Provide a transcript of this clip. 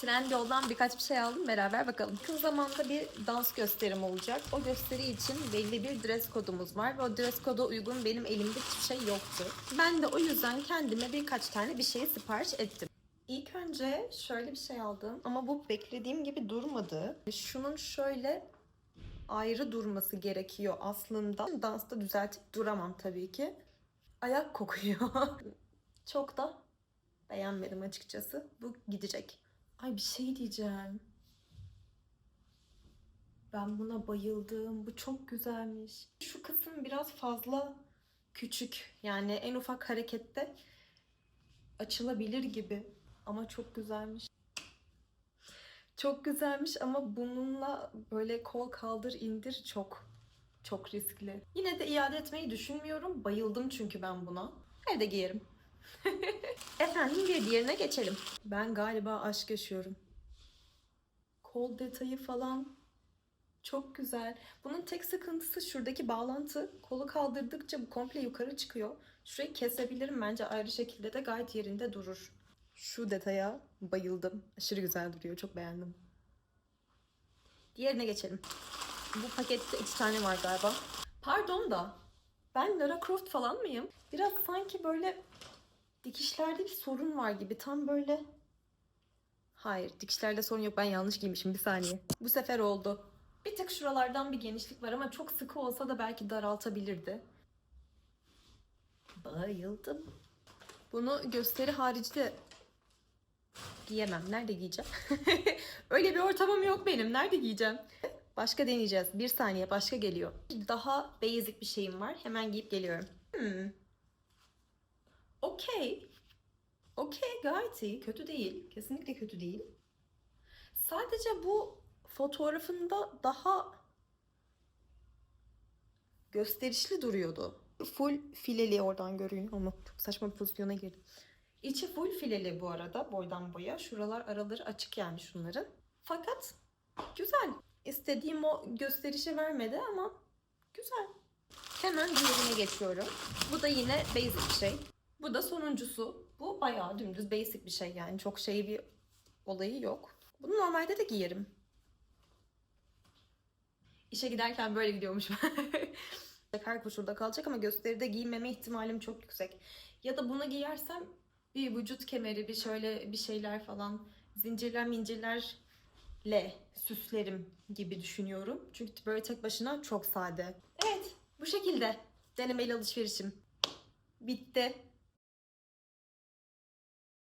Trendyol'dan birkaç bir şey aldım beraber bakalım. Yakın zamanda bir dans gösterim olacak. O gösteri için belli bir dress kodumuz var ve o dress koda uygun benim elimde hiçbir şey yoktu. Ben de o yüzden kendime birkaç tane bir şeyi sipariş ettim. İlk önce şöyle bir şey aldım ama bu beklediğim gibi durmadı. Şunun şöyle ayrı durması gerekiyor aslında. Dansta düzeltip duramam tabii ki. Ayak kokuyor. Çok da beğenmedim açıkçası. Bu gidecek. Ay bir şey diyeceğim. Ben buna bayıldım. Bu çok güzelmiş. Şu kısım biraz fazla küçük. Yani en ufak harekette açılabilir gibi. Ama çok güzelmiş. Çok güzelmiş ama bununla böyle kol kaldır indir çok çok riskli. Yine de iade etmeyi düşünmüyorum. Bayıldım çünkü ben buna. Evde giyerim. Efendim bir diğerine geçelim. Ben galiba aşk yaşıyorum. Kol detayı falan çok güzel. Bunun tek sıkıntısı şuradaki bağlantı. Kolu kaldırdıkça bu komple yukarı çıkıyor. Şurayı kesebilirim bence ayrı şekilde de gayet yerinde durur. Şu detaya bayıldım. Aşırı güzel duruyor. Çok beğendim. Diğerine geçelim. Bu pakette iki tane var galiba. Pardon da ben Lara Croft falan mıyım? Biraz sanki böyle dikişlerde bir sorun var gibi. Tam böyle... Hayır dikişlerde sorun yok. Ben yanlış giymişim. Bir saniye. Bu sefer oldu. Bir tık şuralardan bir genişlik var ama çok sıkı olsa da belki daraltabilirdi. Bayıldım. Bunu gösteri harici giyemem. Nerede giyeceğim? Öyle bir ortamım yok benim. Nerede giyeceğim? Başka deneyeceğiz. Bir saniye başka geliyor. Daha basic bir şeyim var. Hemen giyip geliyorum. Hmm. Okey. Okey gayet iyi. Kötü değil. Kesinlikle kötü değil. Sadece bu fotoğrafında daha gösterişli duruyordu. Full fileli oradan görünüyor ama çok saçma bir pozisyona girdim. İçi full fileli bu arada boydan boya. Şuralar araları açık yani şunların. Fakat güzel. İstediğim o gösterişi vermedi ama güzel. Hemen diğerine geçiyorum. Bu da yine basic şey. Bu da sonuncusu. Bu bayağı dümdüz basic bir şey yani. Çok şey bir olayı yok. Bunu normalde de giyerim. İşe giderken böyle gidiyormuş. Her koşulda kalacak ama gösteride giymeme ihtimalim çok yüksek. Ya da bunu giyersem bir vücut kemeri, bir şöyle bir şeyler falan zincirler mincirlerle süslerim gibi düşünüyorum. Çünkü böyle tek başına çok sade. Evet, bu şekilde denemeli alışverişim. Bitti.